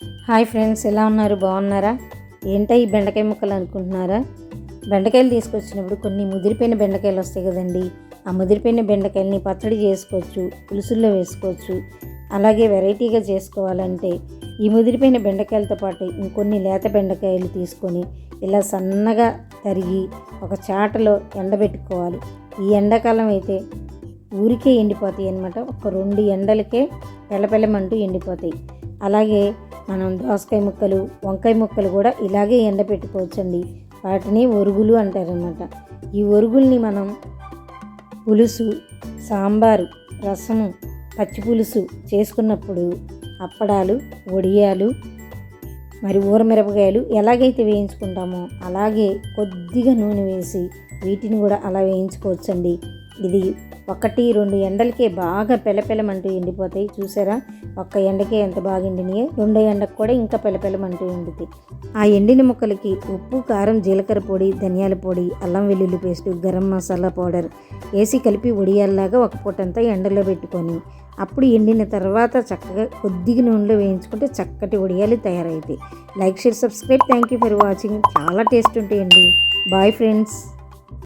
Hi friends ఎలా ఉన్నారు? బాగున్నారా? ఏంటో ఈ బెండకాయ ముక్కలు అనుకుంటున్నారా? బెండకాయలు తీసుకొచ్చినప్పుడు కొన్ని ముదిరిపోయిన బెండకాయలు వస్తాయి కదండి. ఆ ముదిరిపోయిన బెండకాయలని పచ్చడి చేసుకోవచ్చు పులుసుల్లో వేసుకోవచ్చు అలాగే వెరైటీగా చేసుకోవాలంటే ఈ ముదిరిపోయిన బెండకాయలతో పాటు ఇంకొన్ని లేత బెండకాయలు తీసుకొని ఇలా సన్నగా తరిగి ఒక చాటలో ఎండబెట్టుకోవాలి. ఈ ఎండాకాలం అయితే ఊరికే ఎండిపోతాయి అన్నమాట. ఒక రెండు ఎండలకే పెళ్ళపెళ్ళమంటూ ఎండిపోతాయి. అలాగే మనం దోసకాయ ముక్కలు వంకాయ ముక్కలు కూడా ఇలాగే ఎండపెట్టుకోవచ్చండి వాటిని ఒరుగులు అంటారనమాట ఈ ఒరుగుల్ని మనం పులుసు సాంబారు రసము పచ్చి పులుసు చేసుకున్నప్పుడు అప్పడాలు వడియాలు మరి ఊరమిరపకాయలు ఎలాగైతే వేయించుకుంటామో అలాగే కొద్దిగా నూనె వేసి వీటిని కూడా అలా వేయించుకోవచ్చండి. ఇది ఒకటి రెండు ఎండలకే బాగా పెలపెలమంటూ ఎండిపోతాయి. చూసారా? ఒక్క ఎండకే ఎంత బాగా ఎండినాయో రెండో ఎండకు కూడా ఇంకా పెలపెలమంటూ ఎండుతాయి ఆ ఎండిన ముక్కలకి ఉప్పు కారం జీలకర్ర పొడి ధనియాల పొడి అల్లం వెల్లుల్లి పేస్ట్ గరం మసాలా పౌడర్ వేసి కలిపి వడియాల్లాగా ఒక పూటంతా ఎండలో పెట్టుకొని అప్పుడు ఎండిన తర్వాత చక్కగా కొద్దిగా నూనెలో వేయించుకుంటే చక్కటి వడియాలు తయారవుతాయి. Like share subscribe. Thank you for watching. చాలా టేస్ట్ ఉంటాయండి. Bye friends.